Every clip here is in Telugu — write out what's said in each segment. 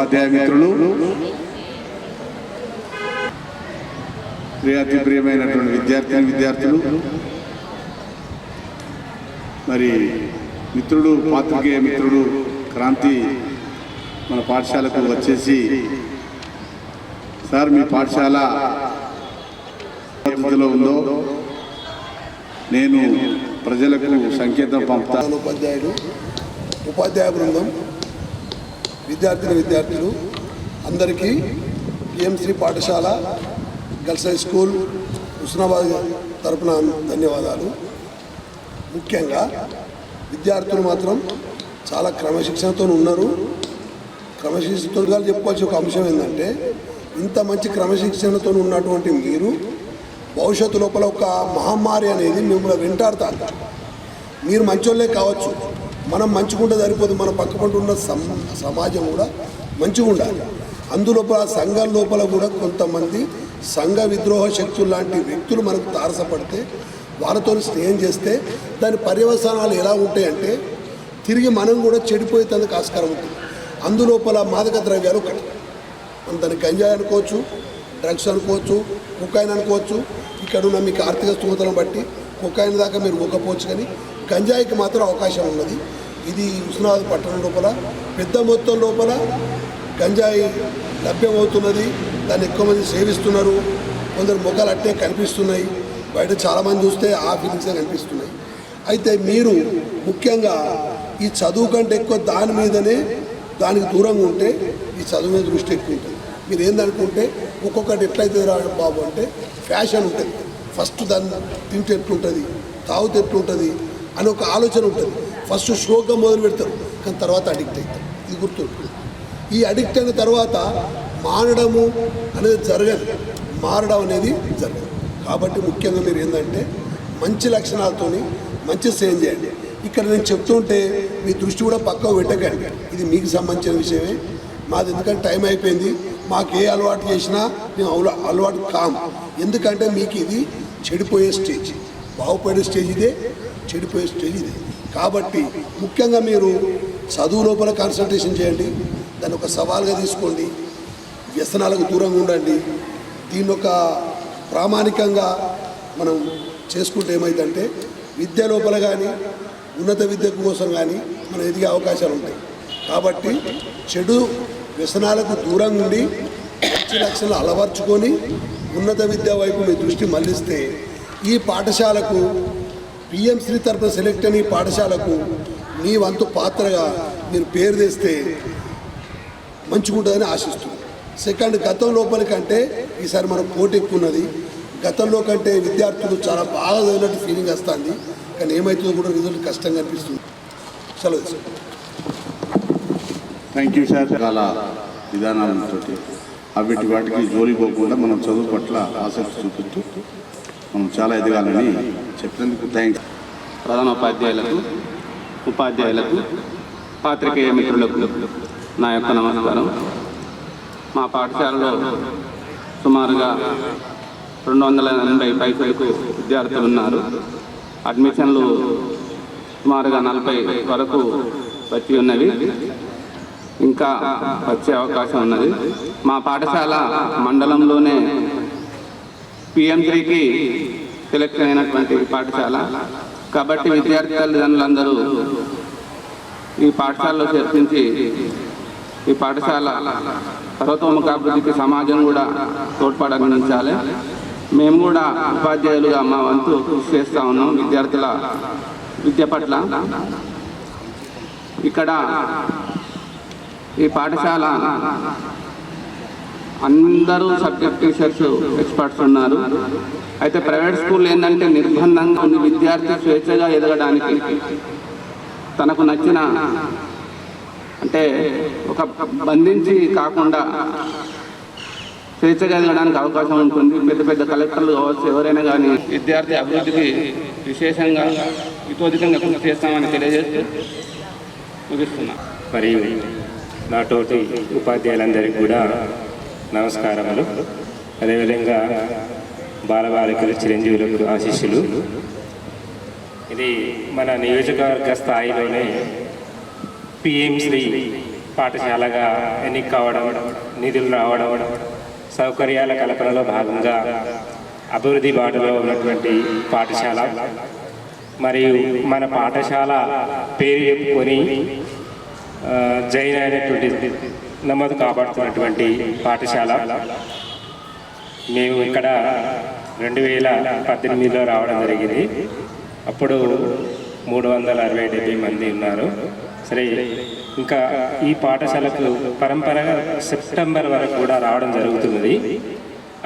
ఉపాధ్యాయ మిత్రులు ప్రియాతి ప్రియమైనటువంటి విద్యార్థిని విద్యార్థులు మరి మిత్రుడు పాత్రికేయ మిత్రుడు క్రాంతి మన పాఠశాలకు వచ్చేసి సార్ మీ పాఠశాల ఏ ఉందో నేను ప్రజలకు సంకేతం పంపుతాను ఉపాధ్యాయుడు ఉపాధ్యాయ బృందం విద్యార్థిని విద్యార్థులు అందరికీ పిఎంశ్రీ పాఠశాల గర్ల్స్ హై స్కూల్ హుస్నాబాద్ తరపున ధన్యవాదాలు. ముఖ్యంగా విద్యార్థులు మాత్రం చాలా క్రమశిక్షణతో ఉన్నారు. క్రమశిక్షణతో చెప్పుకోవాల్సిన ఒక అంశం ఏంటంటే ఇంత మంచి క్రమశిక్షణతో ఉన్నటువంటి మీరు భవిష్యత్తు లోపల ఒక మహమ్మారి అనేది మిమ్మల్ని వెంటాడుతారు. మీరు మంచోళ్ళే కావచ్చు. మనం మంచిగుంటే సరిపోదు. మన పక్క పంట ఉన్న సమాజం కూడా మంచిగా ఉండాలి. అందులోపల సంఘం లోపల కూడా కొంతమంది సంఘ విద్రోహ శక్తులు లాంటి వ్యక్తులు మనకు తారసపడితే వాళ్ళతో స్నేహం చేస్తే దాని పర్యవసానాలు ఎలా ఉంటాయంటే తిరిగి మనం కూడా చెడిపోయేందుకు ఆస్కారం ఉంటుంది. అందులోపల మాదక ద్రవ్యాలు ఒకటి మనం దాన్ని గంజాయి అనుకోవచ్చు డ్రగ్స్ అనుకోవచ్చు కుకాయిన్ అనుకోవచ్చు. ఇక్కడ ఉన్న మీకు ఆర్థిక స్థూతలను బట్టి కుకాయిన్ దాకా మీరు ఊకపోవచ్చు కానీ గంజాయికి మాత్రం అవకాశం ఉన్నది. ఇది హుస్నాబాద్ పట్టణం లోపల పెద్ద మొత్తం లోపల గంజాయి లభ్యమవుతున్నది. దాన్ని ఎక్కువ మంది సేవిస్తున్నారు. కొందరు ముఖాలు అట్టే కనిపిస్తున్నాయి. బయట చాలామంది చూస్తే ఆ ఫీలింగ్సే కనిపిస్తున్నాయి. అయితే మీరు ముఖ్యంగా ఈ చదువు కంటే ఎక్కువ దాని మీదనే దానికి దూరంగా ఉంటే ఈ చదువు మీద దృష్టి ఎక్కువ ఉంటుంది. మీరు ఏందనుకుంటే ఒక్కొక్కటి ఎట్లయితే రావడం బాబు అంటే ఫ్యాషన్ ఉంటుంది. ఫస్ట్ దాన్ని తింటే ఎట్లుంటుంది తాగుతే ఎట్లుంటుంది అని ఒక ఆలోచన ఉంటుంది. ఫస్ట్ షోగా మొదలు పెడతారు. కానీ తర్వాత అడిక్ట్ అవుతారు. ఇది గుర్తు ఈ అడిక్ట్ అయిన తర్వాత మానడము అనేది జరగదు. మారడం అనేది జరగదు. కాబట్టి ముఖ్యంగా మీరు ఏంటంటే మంచి లక్షణాలతోని మంచి సేమ్ చేయండి. ఇక్కడ నేను చెప్తుంటే మీ దృష్టి కూడా పక్కకు పెట్టకండి. ఇది మీకు సంబంధించిన విషయమే. మాది ఎందుకంటే టైం అయిపోయింది. మాకు ఏ అలవాటు చేసినా మేము అలవాటు కాము. ఎందుకంటే మీకు ఇది చెడిపోయే స్టేజ్. బాగుపడే స్టేజ్ ఇదే చెడిపోయే స్టేజ్ ఇదే. కాబట్టి ముఖ్యంగా మీరు చదువు లోపల కాన్సన్ట్రేషన్ చేయండి. దాన్ని ఒక సవాల్గా తీసుకోండి. వ్యసనాలకు దూరంగా ఉండండి. దీన్ని ఒక ప్రామాణికంగా మనం చేసుకుంటే ఏమైందంటే విద్య లోపల కానీ ఉన్నత విద్య కోసం కానీ మనం ఎదిగే అవకాశాలు ఉంటాయి. కాబట్టి చెడు వ్యసనాలకు దూరంగా ఉండి మంచి లక్షణాలు అలవర్చుకొని ఉన్నత విద్య వైపు మీ దృష్టి మళ్ళిస్తే ఈ పాఠశాలకు పిఎంశ్రీ తరపున సెలెక్ట్ అయిన ఈ పాఠశాలకు మీ వంతు పాత్రగా మీరు పేరు తెస్తే మంచిగుంటుందని ఆశిస్తున్నాను సెకండ్ గతం లోపలి కంటే ఈసారి మనం పోటీ ఎక్కున్నది గతంలో కంటే విద్యార్థులు చాలా బాగా చదివినట్టు ఫీలింగ్ వస్తుంది. కానీ ఏమవుతుందో కూడా రిజల్ట్ కష్టంగా అనిపిస్తుంది. సెలవు తీసుకుంటాం. థ్యాంక్ యూ సార్ చాలా విధానాలతో అవిటి వాటికి జోలి పోకుండా మనం చదువు పట్ల ఆసక్తి చూపిస్తూ మనం చాలా ఎదగాలని చెప్పినందుకు థ్యాంక్స్ ప్రధానోపాధ్యాయులకు ఉపాధ్యాయులకు పాత్రికేయ మిత్రులకు నా యొక్క నమస్కారం. మా పాఠశాలలో సుమారుగా రెండు వందల ఎనభై పైసలకు విద్యార్థులు ఉన్నారు. అడ్మిషన్లు సుమారుగా నలభై వరకు వచ్చి ఉన్నవి. ఇంకా వచ్చే అవకాశం ఉన్నది. మా పాఠశాల మండలంలోనే పిఎంసీకి సెలెక్ట్ అయినటువంటి పాఠశాల. కాబట్టి విద్యార్థి తల్లిదండ్రులందరూ ఈ పాఠశాలలో చేర్పించి ఈ పాఠశాల సర్వతోముఖాభివృద్ధికి సమాజం కూడా తోడ్పాటు అందించాలి. మేము కూడా ఉపాధ్యాయులుగా మా వంతు కృషి చేస్తూ ఉన్నాం విద్యార్థుల విద్య పట్ల. ఇక్కడ ఈ పాఠశాల అందరూ సబ్జెక్ట్ టీచర్స్ ఎక్స్పర్ట్స్ ఉన్నారు. అయితే ప్రైవేట్ స్కూల్ ఏంటంటే నిర్బంధంగా ఉంది విద్యార్థి స్వేచ్ఛగా ఎదగడానికి తనకు నచ్చిన అంటే ఒక బంధించి కాకుండా స్వేచ్ఛగా ఎదగడానికి అవకాశం ఉంటుంది. పెద్ద పెద్ద కలెక్టర్లు కావచ్చు ఎవరైనా కానీ విద్యార్థి అభివృద్ధికి విశేషంగా ఇతోధికంగా కృషి చేస్తామని తెలియజేస్తూ ముగిస్తున్నా. మరి నాతోటి ఉపాధ్యాయులందరికీ కూడా నమస్కారములు. అదేవిధంగా బాలబాలికలు చిరంజీవులకు ఆశీస్సులు ఇది మన నియోజకవర్గ స్థాయిలోనే పిఎం శ్రీ పాఠశాలగా ఎన్నిక కావడం నిధులు రావడం సౌకర్యాల కల్పనలో భాగంగా అభివృద్ధి బాటలో ఉన్నటువంటి పాఠశాల. మరియు మన పాఠశాల పేరు చెప్పుకొని జైన్ అయినటువంటి నమోదు కాబడుతున్నటువంటి పాఠశాల. మేము ఇక్కడ రెండు వేల పద్దెనిమిదిలో రావడం జరిగింది. అప్పుడు మూడు వందల అరవై డెబ్బై మంది ఉన్నారు. సరే ఇంకా ఈ పాఠశాలకు పరంపరగా సెప్టెంబర్ వరకు కూడా రావడం జరుగుతున్నది.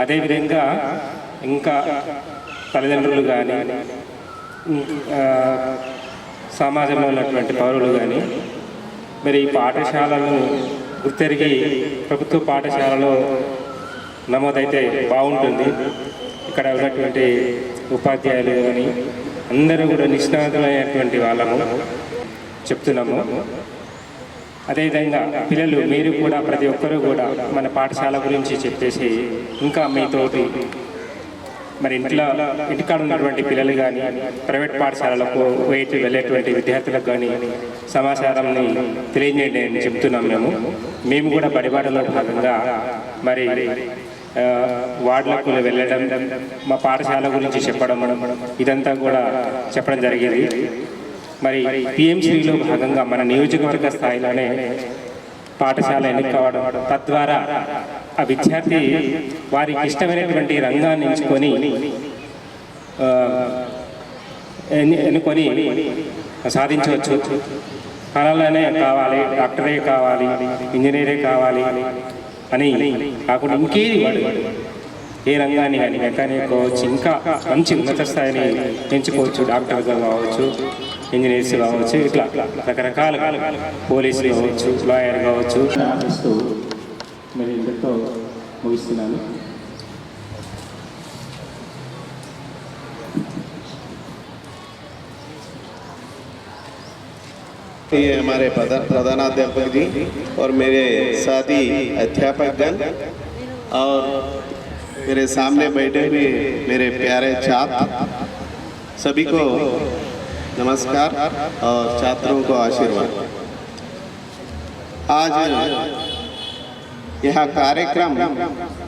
అదేవిధంగా ఇంకా తల్లిదండ్రులు కానీ సమాజంలో ఉన్నటువంటి పౌరులు కానీ మరి ఈ పాఠశాలను గుర్తెరిగి ప్రభుత్వ పాఠశాలలో నమోదైతే బాగుంటుంది. ఇక్కడ ఉన్నటువంటి ఉపాధ్యాయులు కానీ అందరూ కూడా నిష్ణాతులైనటువంటి వాళ్ళము. చెప్తున్నాము. అదేవిధంగా పిల్లలు మీరు కూడా ప్రతి ఒక్కరూ కూడా మన పాఠశాల గురించి చెప్పేసి ఇంకా మీతోటి మరి ఇంట్లో ఇంటికాడ ఉన్నటువంటి పిల్లలు కానీ ప్రైవేట్ పాఠశాలలకు వెయిట్ వెళ్ళేటువంటి విద్యార్థులకు కానీ సమాచారాన్ని తెలియజేయండి అని చెప్తున్నాం మేము. మేము కూడా బడిబాటలో భాగంగా మరి వార్డులకు వెళ్ళడం మా పాఠశాల గురించి చెప్పడం ఇదంతా కూడా చెప్పడం జరిగేది. మరి పిఎంసీలో భాగంగా మన నియోజకవర్గ స్థాయిలోనే పాఠశాల ఎన్నుకోవడం తద్వారా ఆ విద్యార్థి వారికి ఇష్టమైనటువంటి రంగాన్ని ఎంచుకొని ఎన్నుకొని సాధించవచ్చు. అలానే కావాలి డాక్టరే కావాలి ఇంజనీరే కావాలి అని కాకుండా ఇంకేది వాడు. ఏ రంగాన్ని కానీ మెకానిక్ కావచ్చు ఇంకా మంచి ఉన్నత స్థాయిని ఎంచుకోవచ్చు డాక్టర్గా కావచ్చు ఇంజనీర్స్ కావచ్చు ఇట్లా రకరకాల పోలీసులు కావచ్చు లాయర్ కావచ్చు. ఆశిస్తూ మరి ఇంతతో ముగిస్తున్నాను. ये हमारे प्रधानाध्यापक जी और मेरे साथी अध्यापकगण और मेरे सामने बैठे हुए मेरे प्यारे छात्र, सभी को नमस्कार और छात्रों को आशीर्वाद। आज यह कार्यक्रम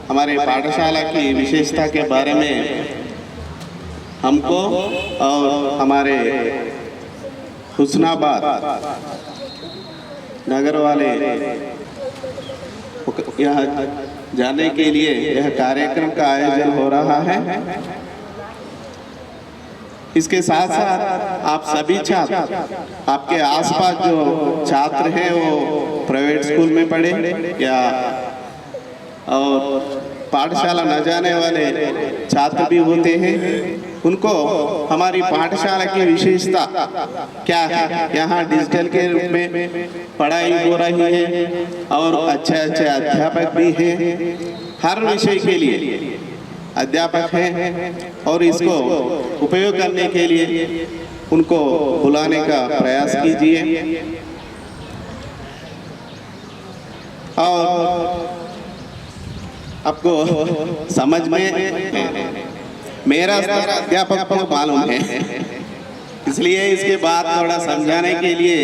हमारे पाठशाला की विशेषता के बारे में हमको और हमारे हुस्नाबाद नगर वाले यहाँ जाने के लिए यह कार्यक्रम का आयोजन हो रहा है। इसके साथ साथ आप सभी छात्र, आपके आसपास जो छात्र हैं, वो प्राइवेट स्कूल में पढ़े या और पाठशाला न जाने वाले छात्र भी होते हैं। उनको हमारी पाठशाला की विशेषता क्या है? यहाँ डिजिटल के रूप में पढ़ाई हो रही है और अच्छे अच्छे अध्यापक भी हैं। हर विषय के लिए अध्यापक हैं और इसको उपयोग करने के लिए उनको बुलाने का प्रयास कीजिए। और आपको समझ में मेरा स्तर अध्यापक को मालूम है इसलिए इसके बाद थोड़ा समझाने के लिए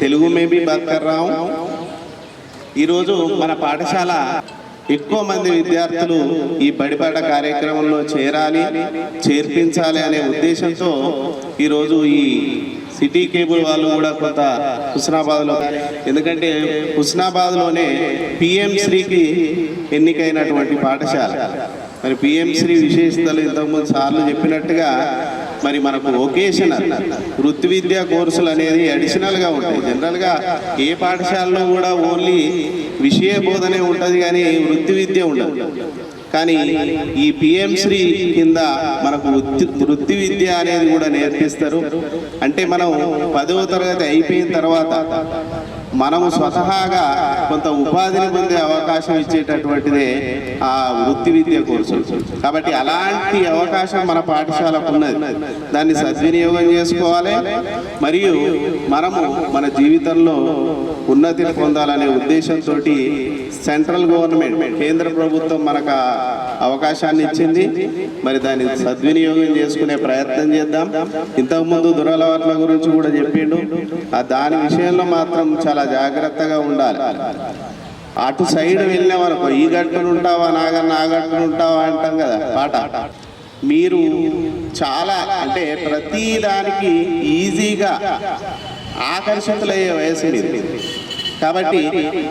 తెలుగు में भी बात कर रहा हूँ ఈరోజు మన పాఠశాల ఎక్కువ మంది విద్యార్థులు ఈ బడిపాట కార్యక్రమంలో చేరాలి చేర్పించాలి అనే ఉద్దేశంతో ఈరోజు ఈ సిటీ కేబుల్ వాళ్ళు కూడా కొంత హుస్నాబాద్లో ఎందుకంటే హుస్నాబాద్లోనే పిఎం శ్రీకి ఎన్నికైనటువంటి పాఠశాల మరి పిఎంశ్రీ విశేషతలు ఇంతకుముందు సార్లు చెప్పినట్టుగా మరి మనకు వొకేషనల్ వృత్తి విద్యా కోర్సులు అనేది అడిషనల్గా ఉంటాయి. జనరల్గా ఏ పాఠశాలలో కూడా ఓన్లీ విషయ బోధనే ఉంటుంది కానీ వృత్తి విద్య ఉండదు. కానీ ఈ పిఎంశ్రీ కింద మనకు వృత్తి వృత్తి విద్య అనేది కూడా నేర్పిస్తారు. అంటే మనం పదవ తరగతి అయిపోయిన తర్వాత మనము స్వతహాగా కొంత ఉపాధిని పొందే అవకాశం ఇచ్చేటటువంటిదే ఆ వృత్తి విద్య కోర్సు. కాబట్టి అలాంటి అవకాశం మన పాఠశాలకు ఉన్నది. దాన్ని సద్వినియోగం చేసుకోవాలి. మరియు మనము మన జీవితంలో ఉన్నతిని పొందాలనే ఉద్దేశంతో సెంట్రల్ గవర్నమెంట్ కేంద్ర ప్రభుత్వం మనకు అవకాశాన్ని ఇచ్చింది. మరి దాన్ని సద్వినియోగం చేసుకునే ప్రయత్నం చేద్దాం. ఇంతకుముందు దురలవాట్ల గురించి కూడా చెప్పిండు. ఆ దాని విషయంలో మాత్రం చాలా జాగ్రత్తగా ఉండాలి. అటు సైడ్ వెళ్ళినవరకు ఈ గట్టును ఉంటావా నాగన్న ఆ గట్టును ఉంటావా? అంటాం కదా పాట. మీరు చాలా అంటే ప్రతి దానికి ఈజీగా ఆకర్షితులయ్యే వయసు ఇది కాబట్టి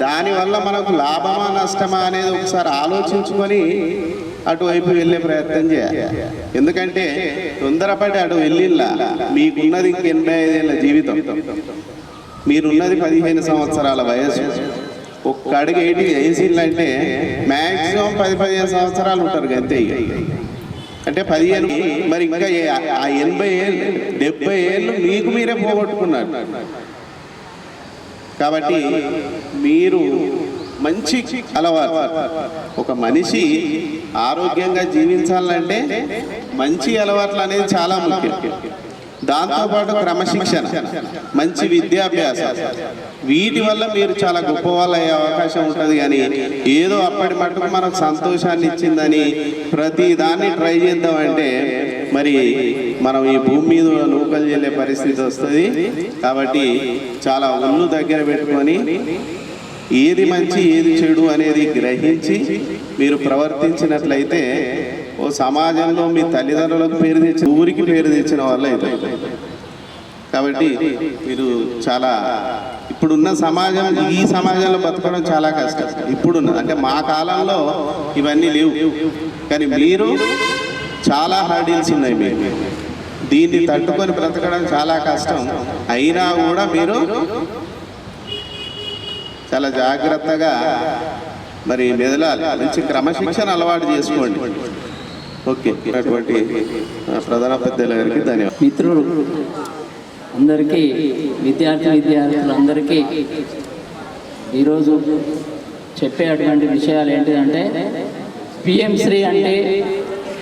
దానివల్ల మనకు లాభమా నష్టమా అనేది ఒకసారి ఆలోచించుకొని అటువైపు వెళ్ళే ప్రయత్నం చేయాలి. ఎందుకంటే తొందరపడి అటు వెళ్ళిల్లా మీకున్నది ఇంక ఎనభై ఐదేళ్ళ జీవితం. మీరున్నది పదిహేను సంవత్సరాల వయసు. ఒక్క అడుగు ఏంటి వేసిందంటే మ్యాక్సిమం పది పదిహేను సంవత్సరాలు ఉంటారు అంతే అంటే పదిహేను మరి ఇంకా ఆ ఎనభై ఏళ్ళు డెబ్బై ఏళ్ళు మీకు మీరే పోగొట్టుకున్నారు. కాబట్టి మీరు మంచి అలవాటు. ఒక మనిషి ఆరోగ్యంగా జీవించాలంటే మంచి అలవాట్లు అనేది చాలా ముఖ్యం. దాంతోపాటు క్రమశిక్షణ మంచి విద్యాభ్యాసం. వీటి వల్ల మీరు చాలా గొప్ప వాళ్ళు అయ్యే అవకాశం ఉంటుంది కానీ ఏదో అప్పటి మటుకు మనకు సంతోషాన్ని ఇచ్చిందని ప్రతి దాన్ని ట్రై చేద్దామంటే మరి మనం ఈ భూమి మీద నూకలు చెల్లే పరిస్థితి వస్తుంది. కాబట్టి చాలా ఒళ్ళు దగ్గర పెట్టుకొని ఏది మంచి ఏది చెడు అనేది గ్రహించి మీరు ప్రవర్తించినట్లయితే ఓ సమాజంలో మీ తల్లిదండ్రులకు పేరు తెచ్చిన ఊరికి పేరు తెచ్చిన వాళ్ళు అవుతారు కాబట్టి మీరు చాలా ఇప్పుడున్న సమాజం ఈ సమాజంలో బతకడం చాలా కష్టం. ఇప్పుడున్న అంటే మా కాలంలో ఇవన్నీ లేవు. కానీ మీరు చాలా హర్డిల్స్ ఉన్నాయి మీకు. దీన్ని తట్టుకొని బ్రతకడం చాలా కష్టం. అయినా కూడా మీరు చాలా జాగ్రత్తగా మరి మెదలాలి. మంచి క్రమశిక్షణ అలవాటు చేసుకోండి. ఓకే. అటువంటి ప్రధాన పెద్దల గారికి ధన్యవాదాలు. మిత్రులు అందరికీ విద్యార్థి విద్యార్థులందరికీ ఈరోజు చెప్పేటువంటి విషయాలు ఏంటిదంటే పిఎం శ్రీ అంటే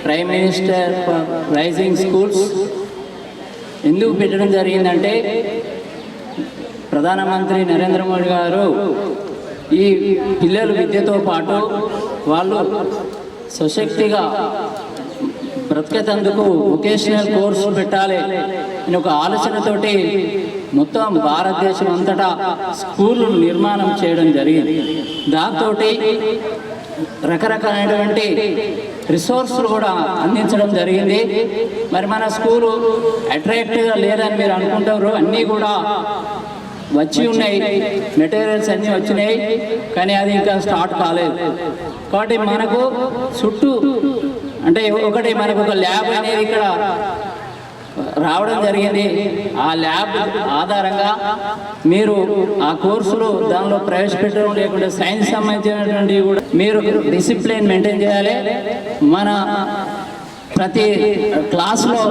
ప్రైమ్ మినిస్టర్ రైజింగ్ స్కూల్స్. ఎందుకు పెట్టడం జరిగిందంటే ప్రధానమంత్రి నరేంద్ర మోడీ గారు ఈ పిల్లలు విద్యతో పాటు వాళ్ళు సశక్తిగా బ్రతికేటందుకు వొకేషనల్ కోర్సు పెట్టాలి అని ఒక ఆలోచనతోటి మొత్తం భారతదేశం అంతటా స్కూళ్ళు నిర్మాణం చేయడం జరిగింది. దాంతో రకరకాలైనటువంటి రిసోర్సులు కూడా అందించడం జరిగింది. మరి మన స్కూలు అట్రాక్టివ్గా లేదని మీరు అనుకుంటారు. అన్నీ కూడా వచ్చి ఉన్నాయి. మెటీరియల్స్ అన్నీ వచ్చినాయి. కానీ అది ఇంకా స్టార్ట్ కాలేదు. కాబట్టి మనకు చుట్టూ అంటే ఒకటి మనకు ఒక ల్యాబ్ అనేది ఇక్కడ రావడం జరిగింది. ఆ ల్యాబ్ ఆధారంగా మీరు ఆ కోర్సులు దానిలో ప్రవేశపెట్టడం లేకుంటే సైన్స్ సంబంధించినటువంటి కూడా మీరు డిసిప్లిన్ మెయింటైన్ చేయాలి. మన ప్రతి క్లాస్లో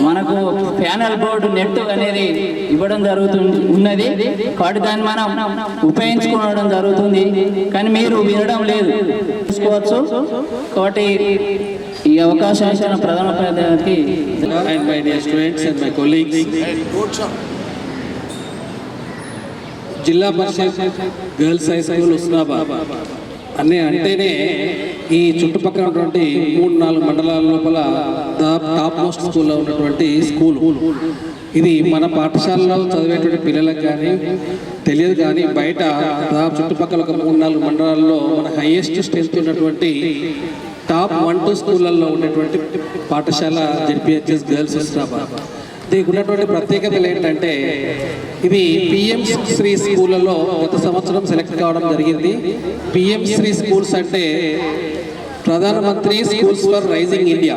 మనకు ప్యానల్ బోర్డు నెట్ అనేది ఇవ్వడం జరుగుతుంది ఉన్నది. కాబట్టి దాన్ని మనం ఉపయోగించుకోవడం జరుగుతుంది. కానీ మీరు వినడం లేదు. చూసుకోవచ్చు. కాబట్టి ఈ అవకాశం ఇచ్చిన ప్రధాన ప్రధానికి and my Zilla Parishad girls high school Usnabad అని అంటేనే ఈ చుట్టుపక్కల ఉన్నటువంటి మూడు నాలుగు మండలాల లోపల టాప్ టాప్ మోస్ట్ స్కూల్లో ఉన్నటువంటి స్కూల్. ఇది మన పాఠశాలలో చదివేటువంటి పిల్లలకు కానీ తెలియదు కానీ బయట చుట్టుపక్కల ఒక మూడు నాలుగు మండలాల్లో మన హైయెస్ట్ స్ట్రెంత్ ఉన్నటువంటి టాప్ వన్ టూ స్కూళ్ళల్లో ఉన్నటువంటి పాఠశాల జెడ్పిహెచ్ఎస్ గర్ల్స్ హుస్నాబాద్ దీనికి ఉన్నటువంటి ప్రత్యేకతలు ఏంటంటే ఇది పిఎం శ్రీ స్కూళ్ళలో గత సంవత్సరం సెలెక్ట్ కావడం జరిగింది. పిఎం శ్రీ స్కూల్స్ అంటే ప్రధానమంత్రి స్కూల్స్ ఫర్ రైజింగ్ ఇండియా.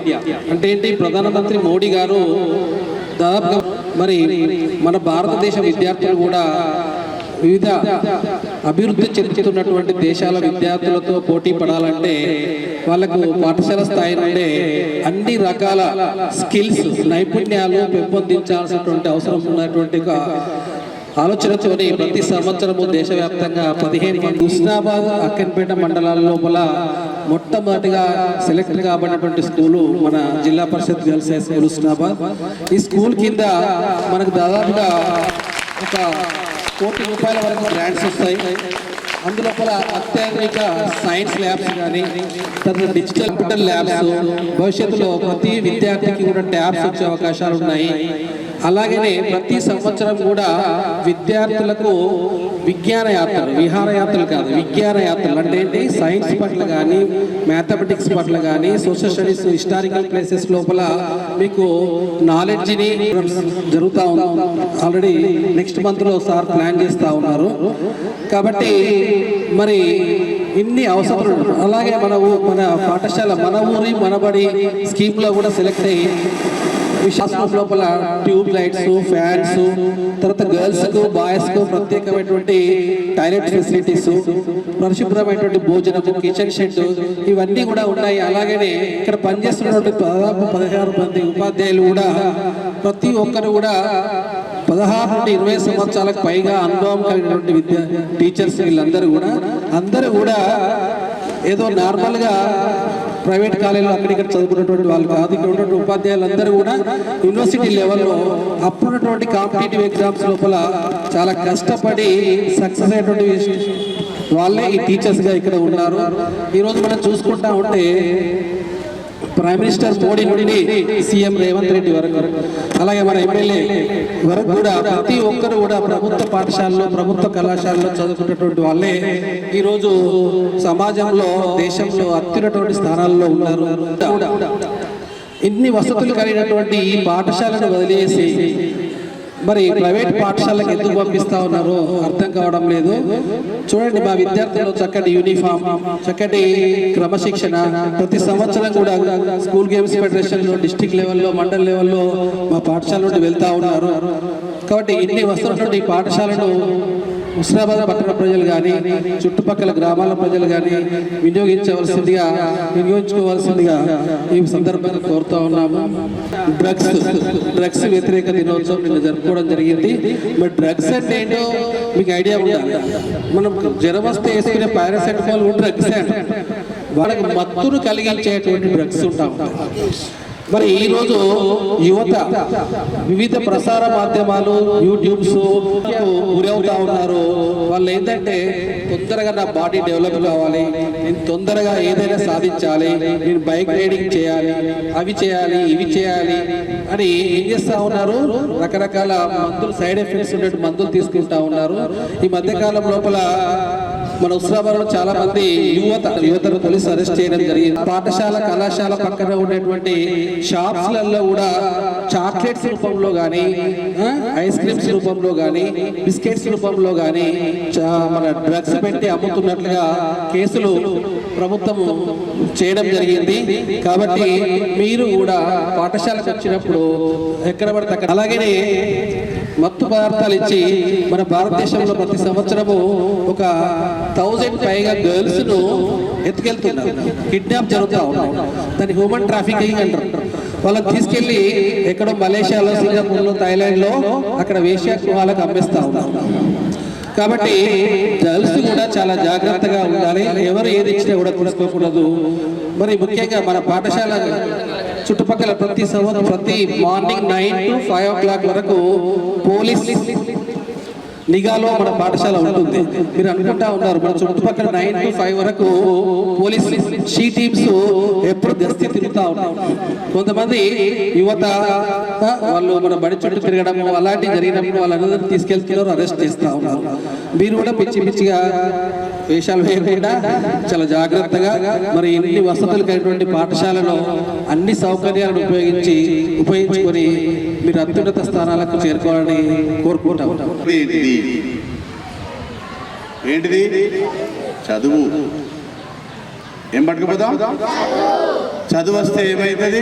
అంటే ఏంటి? ప్రధానమంత్రి మోడీ గారు దాదాపుగా మరి మన భారతదేశ విద్యార్థులు కూడా వివిధ అభివృద్ధి చెందుతున్నటువంటి దేశాల విద్యార్థులతో పోటీ పడాలంటే వాళ్ళకు పాఠశాల స్థాయి నుండే అన్ని రకాల స్కిల్స్ నైపుణ్యాలు పెంపొందించాల్సినటువంటి అవసరం ఉన్నటువంటి ఒక ఆలోచనతోని ప్రతి సంవత్సరము దేశవ్యాప్తంగా పదిహేను మంది హుస్నాబాద్ అక్కన్పేట మండలాల లోపల మొట్టమొదటిగా సెలెక్ట్ కాబడినటువంటి స్కూలు మన Zilla Parishad girls high school Husnabad. ఈ స్కూల్ కింద మనకు దాదాపుగా ఒక కోటి రూపాయల వరకు గ్రాంట్స్ వస్తాయి. అందులోపల అత్యాధునిక సైన్స్ ల్యాబ్స్ కానీ తర్వాత డిజిటల్ కంప్యూటర్ ల్యాబ్స్ భవిష్యత్తులో ప్రతి విద్యార్థికి కూడా ట్యాబ్స్ వచ్చే అవకాశాలు ఉన్నాయి. అలాగనే ప్రతి సంవత్సరం కూడా విద్యార్థులకు విజ్ఞాన యాత్రలు విహార యాత్రలు కాదు. విజ్ఞాన యాత్రలు అంటే ఏంటి? సైన్స్ పట్ల కానీ మ్యాథమెటిక్స్ పట్ల కానీ సోషల్ స్టడీస్ హిస్టారికల్ ప్లేసెస్ లోపల మీకు నాలెడ్జ్ని జరుగుతూ ఉంది. ఆల్రెడీ నెక్స్ట్ మంత్లో సార్ ప్లాన్ చేస్తూ ఉన్నారు. కాబట్టి మరి ఇన్ని అవసరాలు అలాగే మన మన పాఠశాల మన ఊరి మనబడి స్కీమ్లో కూడా సెలెక్ట్ అయ్యి ఈ శాస్త్రం లోపల ట్యూబ్ లైట్స్ ఫ్యాన్స్ తర్వాత గర్ల్స్కు బాయ్స్కు ప్రత్యేకమైనటువంటి టాయిలెట్ ఫెసిలిటీస్ పరిశుభ్రమైనటువంటి భోజనము కిచెన్ షెడ్ ఇవన్నీ కూడా ఉన్నాయి. అలాగనే ఇక్కడ పనిచేస్తున్నటువంటి దాదాపు పదహారు మంది ఉపాధ్యాయులు కూడా ప్రతి ఒక్కరు కూడా పదహారు నుండి ఇరవై సంవత్సరాలకు పైగా అనుభవం కలిగినటువంటి విద్య టీచర్స్ వీళ్ళందరూ కూడా అందరూ కూడా ఏదో నార్మల్గా ప్రైవేట్ కాలేజీలో అక్కడిక్కడ చదువుకున్నటువంటి వాళ్ళు కాదు. ఇక్కడ ఉన్నటువంటి ఉపాధ్యాయులందరూ కూడా యూనివర్సిటీ లెవెల్లో అప్పుడున్నటువంటి కాంపిటేటివ్ ఎగ్జామ్స్ లోపల చాలా కష్టపడి సక్సెస్ అయినటువంటి వాళ్ళే ఈ టీచర్స్గా ఇక్కడ ఉన్నారు. ఈరోజు మనం చూసుకుంటా ఉంటే ప్రైమ్ మినిస్టర్ మోడీ నుండి సీఎం రేవంత్ రెడ్డి వరకు. అలాగే మన ఎమ్మెల్యే వరకు కూడా ప్రతి ఒక్కరు కూడా ప్రభుత్వ పాఠశాలలో ప్రభుత్వ కళాశాలలో చదువుకున్నటువంటి వాళ్ళే ఈరోజు సమాజంలో దేశంలో అత్యున్నటువంటి స్థానాల్లో ఉన్నారు. ఇన్ని వసతులు కలిగినటువంటి ఈ పాఠశాలను వదిలేసి మరి ప్రైవేట్ పాఠశాలకు ఎందుకు పంపిస్తా ఉన్నారో అర్థం కావడం లేదు. చూడండి మా విద్యార్థులు చక్కటి యూనిఫామ్ చక్కటి క్రమశిక్షణ. ప్రతి సంవత్సరం కూడా స్కూల్ గేమ్స్ ఫెడరేషన్లో డిస్టిక్ లెవెల్లో మండల్ లెవెల్లో మా పాఠశాల నుండి వెళ్తా ఉన్నారు. కాబట్టి ఇన్ని వస్తున్నటువంటి పాఠశాలను హుస్నాబాద్ పట్టణ ప్రజలు కానీ చుట్టుపక్కల గ్రామాల ప్రజలు కానీ వినియోగించవలసిందిగా వినియోగించుకోవాల్సిందిగా ఈ సందర్భంగా కోరుతా ఉన్నాము. డ్రగ్స్ డ్రగ్స్ వ్యతిరేక దినోత్సవం నిన్న జరుపుకోవడం జరిగింది. మరి డ్రగ్స్ అంటే ఏంటో మీకు ఐడియా ఉండాలి మనం జ్వరం వస్తే వేసుకునే పారాసెటమాల్ కూడా డ్రగ్స్ అంట వాళ్ళకి మత్తును కలిగించేటువంటి డ్రగ్స్ ఉంటాం. మరి ఈ రోజు యువత వివిధ ప్రసార మాధ్యమాలు యూట్యూబ్స్ గురవుతా ఉన్నారు. వాళ్ళు ఏంటంటే తొందరగా నా బాడీ డెవలప్ కావాలి నేను తొందరగా ఏదైనా సాధించాలి నేను బైక్ రైడింగ్ చేయాలి అవి చేయాలి ఇవి చేయాలి అని ఏం చేస్తా ఉన్నారు? రకరకాల మందులు సైడ్ ఎఫెక్ట్స్ ఉండే మందులు తీసుకుంటా ఉన్నారు. ఈ మధ్యకాలం లోపల మన ఉస్మాబాద్లో చాలా మంది యువత యువతను పోలీసు అరెస్ట్ చేయడం జరిగింది. పాఠశాల కళాశాల పక్కన ఉండేటువంటి షాప్స్లలో కూడా చాక్లెట్స్ రూపంలో కానీ ఐస్ క్రీమ్స్ రూపంలో కానీ బిస్కెట్స్ రూపంలో కానీ మన డ్రగ్స్ పెట్టి అమ్ముతున్నట్లుగా కేసులు ప్రభుత్వం చేయడం జరిగింది. కాబట్టి మీరు కూడా పాఠశాలకు వచ్చినప్పుడు ఎక్కడ పడితే అక్కడ మత్తు పదార్థాలు ఇచ్చి మన భారతదేశంలో ప్రతి సంవత్సరము ఒక థౌజండ్ పైగా గర్ల్స్ను ఎత్తుకెళ్తున్నారు. కిడ్నాప్ జరుగుతూ ఉన్నాయి దాన్ని హ్యూమన్ ట్రాఫికింగ్ అంటారు. వాళ్ళని తీసుకెళ్ళి ఎక్కడో మలేషియాలో సింగపూర్లో థాయిలాండ్లో అక్కడ వేశ్యా వాళ్ళకి అమ్మేస్తా ఉన్నారు. కాబట్టి గర్ల్స్ కూడా చాలా జాగ్రత్తగా ఉండాలి. ఎవరు ఏది ఇచ్చినా కూడా తీసుకోకూడదు మరి ముఖ్యంగా మన పాఠశాల చుట్టుపక్కల ప్రతి సంవత్సరం ప్రతి morning nine to five o'clock వరకు పోలీస్ నిఘాలో మన పాఠశాల ఉంటుంది. మీరు అనుకుంటా ఉన్నారు మన చుట్టుపక్కల నైన్ టు ఫైవ్ వరకు పోలీస్ షీ టీమ్స్ ఎప్పుడు గస్తీ తిరుగుతూ ఉంటారు. కొంతమంది యువత వాళ్ళు మన బడి చుట్టూ తిరగడం అలాంటివి జరిగినప్పుడు వాళ్ళందరినీ తీసుకెళ్తున్నారు అరెస్ట్ చేస్తూ ఉన్నారు. మీరు కూడా పిచ్చి పిచ్చిగా వేషాలు వేయకుండా చాలా జాగ్రత్తగా మరి ఇన్ని వసతులు కలిగినటువంటి పాఠశాలలో అన్ని సౌకర్యాలను ఉపయోగించి ఉపయోగించుకొని మీరు అత్యున్నత స్థానాలకు చేరుకోవాలని కోరుకుంటాం. ఏంటిది? ఏంటిది? చదువు. ఏం పట్టుకుపోతాం చదువు వస్తే ఏమవుతుంది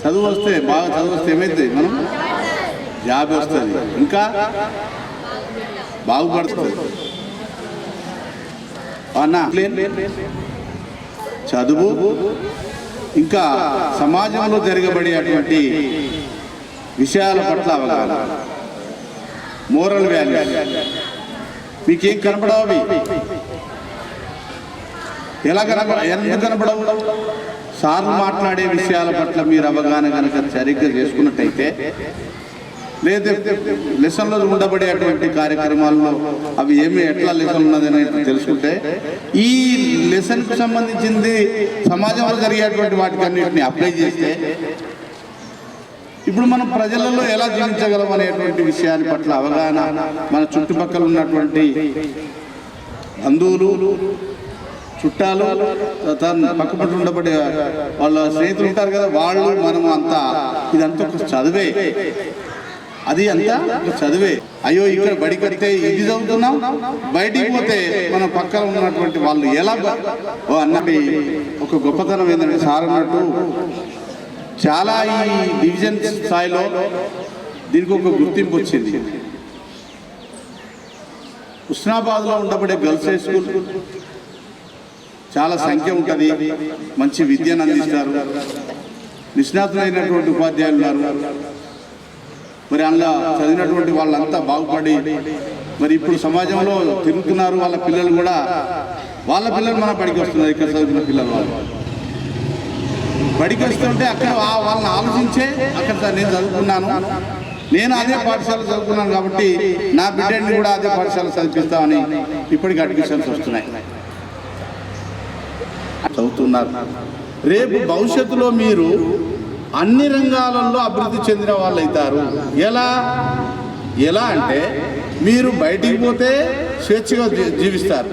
చదువు వస్తే బాగా చదువు వస్తే ఏమవుతుంది మనం? జాబ్ వస్తుంది. ఇంకా? బాగుపడుతుంది. అన్న చదువు ఇంకా సమాజంలో జరగబడేటువంటి విషయాల పట్ల అవగాహన మోరల్ వాల్యూ మీకేం కనపడవు ఎలా కనపడ ఎందుకు కనపడవు? సార్లు మాట్లాడే విషయాల పట్ల మీరు అవగాహన కనుక సరిగ్గా చేసుకున్నట్టయితే లేదా లెసన్లో ఉండబడేటువంటి కార్యక్రమాల్లో అవి ఏమి ఎట్లా లెసన్ ఉన్నది అనేది తెలుసుకుంటే ఈ లెసన్కు సంబంధించింది సమాజంలో జరిగేటువంటి వాటికి అప్లై చేస్తే ఇప్పుడు మనం ప్రజలలో ఎలా జీవించగలం అనేటువంటి విషయాన్ని పట్ల అవగాహన మన చుట్టుపక్కల ఉన్నటువంటి బంధువులు చుట్టాలు తన పక్కపట్టు ఉండబడే వాళ్ళ స్నేహితులు ఉంటారు కదా వాళ్ళు మనం అంతా ఇదంతా ఒక చదివే. అది అంతా చదివే. అయ్యో ఇక్కడ బడి కడితే ఇది చదువుతున్నాం. బయటికి పోతే మన పక్కన ఉన్నటువంటి వాళ్ళు ఎలా ఓ అన్నది ఒక గొప్పతనం ఏంటంటే సార్ అన్నట్టు చాలా ఈ డివిజన్ స్థాయిలో దీనికి ఒక గుర్తింపు వచ్చింది. హుస్నాబాద్లో ఉండబడే గర్ల్స్ హై స్కూల్. చాలా సంఖ్య ఉంటుంది. మంచి విద్యను అందిస్తారు. నిష్ణాతులైనటువంటి ఉపాధ్యాయులు ఉన్నారు. మరి అందులో చదివినటువంటి వాళ్ళంతా బాగుపడి మరి ఇప్పుడు సమాజంలో తిరుగుతున్నారు వాళ్ళ పిల్లలు కూడా. వాళ్ళ పిల్లలు మన బడికి వస్తున్నారు ఇక్కడ చదువుకున్న పిల్లలు వాళ్ళు. బడికి వస్తుంటే అక్కడ వాళ్ళని ఆలోచించే అక్కడ నేను చదువుకున్నాను. నేను అదే పాఠశాల చదువుకున్నాను కాబట్టి నా బిడ్డని కూడా అదే పాఠశాల చదివిస్తామని ఇప్పటికి అడ్మిషన్స్ వస్తున్నాయి. చదువుతున్నారు. రేపు భవిష్యత్తులో మీరు అన్ని రంగాలలో అభివృద్ధి చెందిన వాళ్ళు అవుతారు ఎలా? ఎలా అంటే మీరు బయటికి పోతే స్వేచ్ఛగా జీవిస్తారు.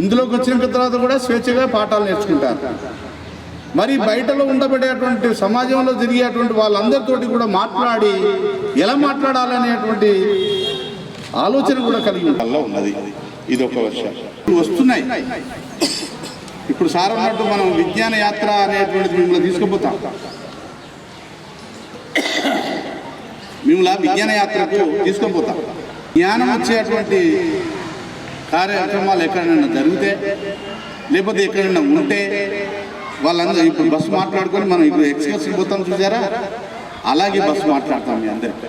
ఇందులోకి వచ్చిన తర్వాత కూడా స్వేచ్ఛగా పాఠాలు నేర్చుకుంటారు. మరి బయటలో ఉండబడేటువంటి సమాజంలో జరిగేటువంటి వాళ్ళందరితోటి కూడా మాట్లాడి ఎలా మాట్లాడాలనేటువంటి ఆలోచన కూడా కలిగి ఉన్నది. ఇది ఒక వర్షం వస్తున్నాయి. ఇప్పుడు సార్ అన్నట్టు మనం విజ్ఞాన యాత్ర అనేటువంటిది మిమ్మల్ని తీసుకుపోతాం. మిమ్మల్ని విజ్ఞాన యాత్రకు తీసుకుపోతాం జ్ఞానం వచ్చేటువంటి కార్యక్రమాలు ఎక్కడైనా జరిగితే లేకపోతే ఎక్కడైనా ఉంటే వాళ్ళందరూ ఇప్పుడు బస్సు మాట్లాడుకొని మనం ఇప్పుడు ఎక్స్ప్రెస్కి పోతాం చూసారా? అలాగే బస్సు మాట్లాడతాం మీ అందరికీ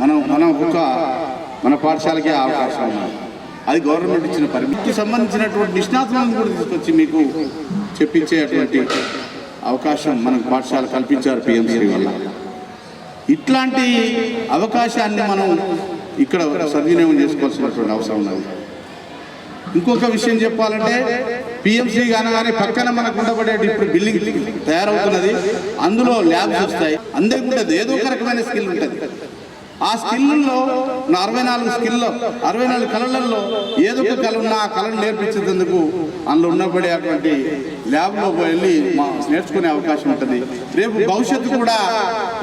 మనం మనం ఒక మన పాఠశాలకే అవకాశం ఉన్నాం అది గవర్నమెంట్ ఇచ్చిన పరిమితికి సంబంధించినటువంటి నిష్ణాతులను కూడా తీసుకొచ్చి మీకు చెప్పించేటువంటి అవకాశం మనకు పాఠశాల కల్పించారు పిఎంసీ వల్ల. ఇట్లాంటి అవకాశాన్ని మనం ఇక్కడ సద్వినియోగం చేసుకోవాల్సినటువంటి అవసరం ఉన్నది ఇంకొక విషయం చెప్పాలంటే పిఎంసీ కానీ పక్కన మనకు ఉండబడేటి ఇప్పుడు బిల్డింగ్ తయారవుతున్నది. అందులో ల్యాబ్స్ వస్తాయి. అందరికీ ఉంటుంది ఏదో ఒక రకమైన స్కిల్ ఉంటుంది. ఆ స్కిల్లో నా అరవై నాలుగు స్కిల్లో అరవై నాలుగు కళలలో ఏదో ఒక కళ ఉన్న ఆ కళను నేర్పించేందుకు అందులో ఉన్నబడేటువంటి ల్యాబ్లో వెళ్ళి మా నేర్చుకునే అవకాశం ఉంటుంది. రేపు భవిష్యత్తు కూడా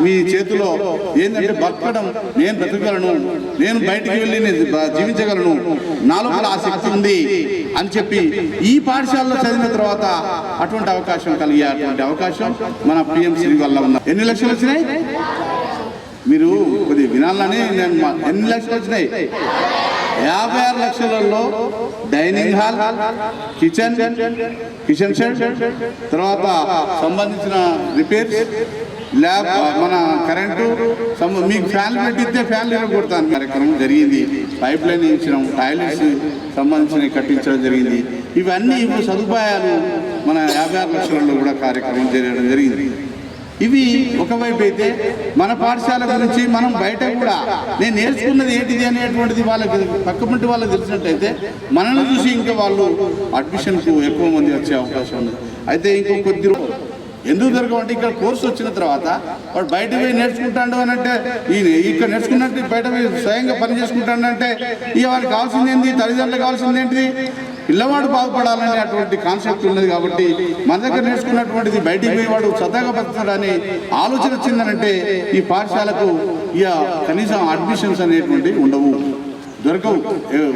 మీ చేతిలో ఏంటంటే బతకడం నేను బ్రతకగలను నేను బయటికి వెళ్ళి నేను జీవించగలను నాలో ఆ శక్తి ఉంది అని చెప్పి ఈ పాఠశాలలో చదివిన తర్వాత అటువంటి అవకాశం కలిగే అటువంటి అవకాశం మన పిఎంసీ వల్ల. ఉన్న ఎన్ని లక్షలు వచ్చినాయి? మీరు కొద్దిగా వినాలని నేను ఎన్ని లక్షలు వచ్చినాయి? యాభై ఆరు లక్షలలో dining hall kitchen kitchen shed తర్వాత సంబంధించిన రిపేర్స్ ల్యాబ్ మన కరెంటు మీకు ఫ్యాన్లు పెట్టిస్తే ఫ్యాన్లు కొడతాను కార్యక్రమం జరిగింది. పైప్ లైన్ ఇచ్చినాం టాయిలెట్స్ సంబంధించిన కట్టించడం జరిగింది. ఇవన్నీ ఇప్పుడు సదుపాయాలు మన యాభై ఆరు లక్షలలో కూడా కార్యక్రమం జరగడం జరిగింది. ఇవి ఒకవైపు అయితే మన పాఠశాల గురించి మనం బయట కూడా నేను నేర్చుకున్నది ఏంటిది అనేటువంటిది వాళ్ళకి పక్కపంటి వాళ్ళకి తెలిసినట్టయితే మనల్ని చూసి ఇంకా వాళ్ళు అడ్మిషన్కు ఎక్కువ మంది వచ్చే అవకాశం ఉంది అయితే ఇంకో కొద్ది ఎందుకు దొరకమంటే ఇక్కడ కోర్సు వచ్చిన తర్వాత వాడు బయట పోయి నేర్చుకుంటాడు అని అంటే ఈయన ఇక్కడ నేర్చుకున్నట్టు బయట పోయి స్వయంగా పని చేసుకుంటాడు అంటే ఇక వాడికి కావాల్సింది ఏంటి తల్లిదండ్రులకు కావాల్సింది ఏంటిది? పిల్లవాడు బాగుపడాలనే అటువంటి కాన్సెప్ట్ ఉన్నది కాబట్టి మన దగ్గర నేర్చుకున్నటువంటిది బయటికి పోయేవాడు వాడు బతుకుతాడని ఆలోచన వచ్చిందనంటే ఈ పాఠశాలకు ఇక కనీసం అడ్మిషన్స్ అనేటువంటివి ఉండవు. దొరకవు.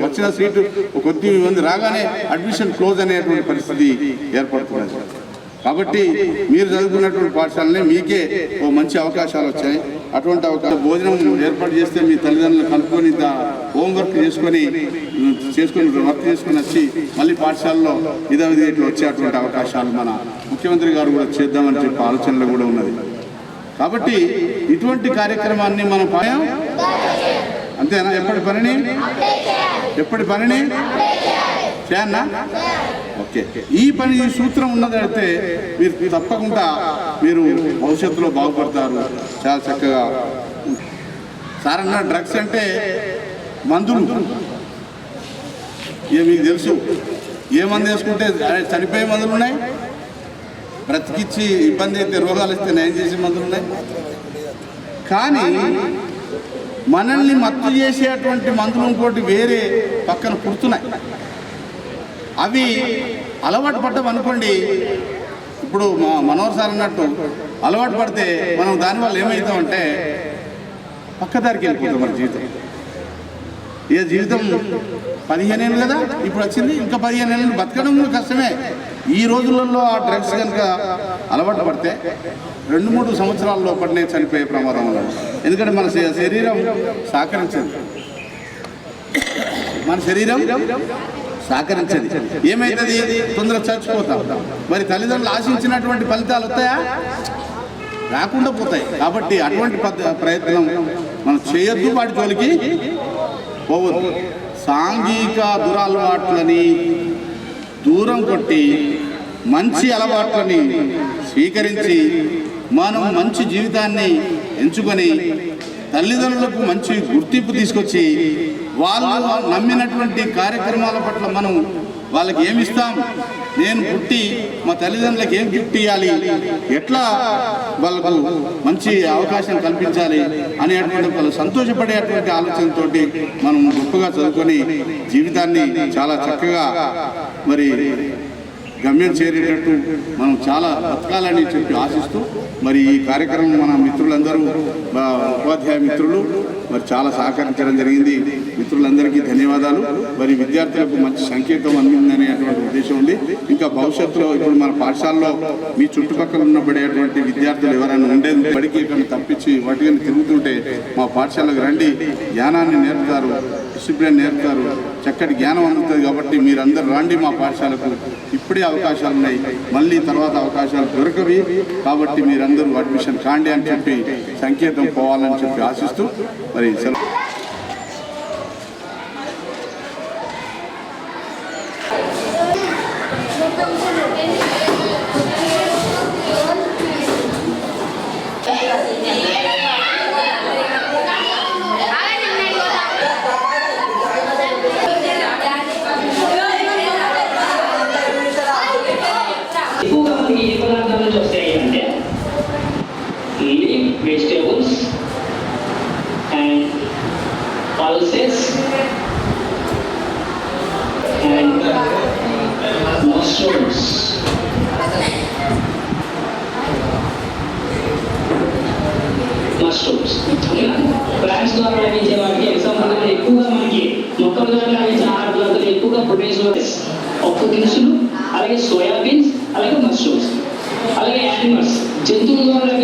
వచ్చిన సీటు కొద్ది మంది రాగానే అడ్మిషన్ క్లోజ్ అనేటువంటి పరిస్థితి ఏర్పడుతున్నది. కాబట్టి మీరు చదువుకున్నటువంటి పాఠశాలనే మీకే ఓ మంచి అవకాశాలు వచ్చాయి. అటువంటి అవకాశం భోజనం ఏర్పాటు చేస్తే మీ తల్లిదండ్రులు కనుక్కొని హోంవర్క్ చేసుకొని చేసుకుని చేసుకొని వర్క్ చేసుకొని వచ్చి మళ్ళీ పాఠశాలలో ఇదే ఇట్లా వచ్చేటువంటి అవకాశాలు మన ముఖ్యమంత్రి గారు కూడా చేద్దామని చెప్పి ఆలోచనలు కూడా ఉన్నది. కాబట్టి ఇటువంటి కార్యక్రమాన్ని మనం పాయం అంతేనా? ఎప్పటి పనిని? ఎప్పటి పనిని? చేయన్నా ఓకే. ఈ పని ఈ సూత్రం ఉన్నదైతే మీరు తప్పకుండా మీరు భవిష్యత్తులో బాగుపడతారు. చాలా చక్కగా. సార్ అన్న డ్రగ్స్ అంటే మందులు. ఇక మీకు తెలుసు? ఏ మందు వేసుకుంటే చనిపోయే మందులు ఉన్నాయి? బ్రతికిచ్చి ఇబ్బంది అయితే రోగాలు ఇస్తే నయం చేసే మందులు ఉన్నాయి? కానీ మనల్ని మత్తు చేసేటువంటి మందులు ఇంకోటి వేరే పక్కన పుడుతున్నాయి. అవి అలవాటు పడ్డం అనుకోండి. ఇప్పుడు మా మనోహర్ సార్ అన్నట్టు అలవాటు పడితే మనం దానివల్ల ఏమవుతామంటే పక్కదారికి వెళ్ళిపోతాం మన జీవితం. ఏ జీవితం పదిహేను ఏళ్ళు కదా ఇప్పుడు వచ్చింది ఇంకా పదిహేను ఏళ్ళు బతకడం కష్టమే. ఈ రోజులలో ఆ డ్రగ్స్ కనుక అలవాటు పడితే రెండు మూడు సంవత్సరాల లోపలనే చనిపోయే ప్రమాదం ఉన్నది. ఎందుకంటే మన శరీరం సహకరించదు. మన శరీరం సహకరించదు. ఏమైతుంది? తొందరగా చచ్చిపోతాం. మరి తల్లిదండ్రులు ఆశించినటువంటి ఫలితాలు వస్తాయా? రాకుండా పోతాయి. కాబట్టి అటువంటి ప్రయత్నం మనం చేయొద్దు వాటి జోలికి. పోవద్దు. సాంఘిక దురలవాట్లని దూరం కొట్టి మంచి అలవాట్లని స్వీకరించి మనం మంచి జీవితాన్ని ఎంచుకొని తల్లిదండ్రులకు మంచి గుర్తింపు తీసుకొచ్చి వాళ్ళు నమ్మినటువంటి కార్యక్రమాల పట్ల మనం వాళ్ళకి ఏమి ఇస్తాం? నేను పుట్టి మా తల్లిదండ్రులకు ఏం గిఫ్ట్ ఇవ్వాలి ఎట్లా వాళ్ళకు మంచి అవకాశం కల్పించాలి? అనేటువంటి వాళ్ళు సంతోషపడేటువంటి ఆలోచనతోటి మనం గొప్పగా చదువుకొని జీవితాన్ని చాలా చక్కగా మరి గమ్యం చేరేటట్టు మనం చాలా బతకాలని చెప్పి ఆశిస్తూ మరి ఈ కార్యక్రమం మన మిత్రులందరూ ఉపాధ్యాయ మిత్రులు మరి చాలా సహకరించడం జరిగింది. మిత్రులందరికీ ధన్యవాదాలు. మరి విద్యార్థులకు మంచి సంకేతం అందిందనేటువంటి ఉద్దేశం ఉంది. ఇంకా భవిష్యత్తులో ఇప్పుడు మన పాఠశాలలో మీ చుట్టుపక్కల ఉన్నబడేటువంటి విద్యార్థులు ఎవరైనా ఉండేది బడికి ఇక్కడ తప్పించి వాటికని తిరుగుతుంటే మా పాఠశాలకు రండి. జ్ఞానాన్ని నేర్పుతారు డిసిప్లిన్ నేర్పుతారు చక్కటి జ్ఞానం అందుతుంది కాబట్టి మీరందరూ రండి మా పాఠశాలకు. ఇప్పుడే అవకాశాలు ఉన్నాయి. మళ్ళీ తర్వాత అవకాశాలు దొరకవి. కాబట్టి మీరందరూ అడ్మిషన్ కాండి అని చెప్పి సంకేతం పోవాలని చెప్పి ఆశిస్తూ మరి సెలవు Gracias. పదార్థాలు ఒక్క దినుసులు అలాగే సోయాబీన్స్ అలాగే మష్రూమ్స్ అలాగే యానిమల్స్ జంతువుల ద్వారా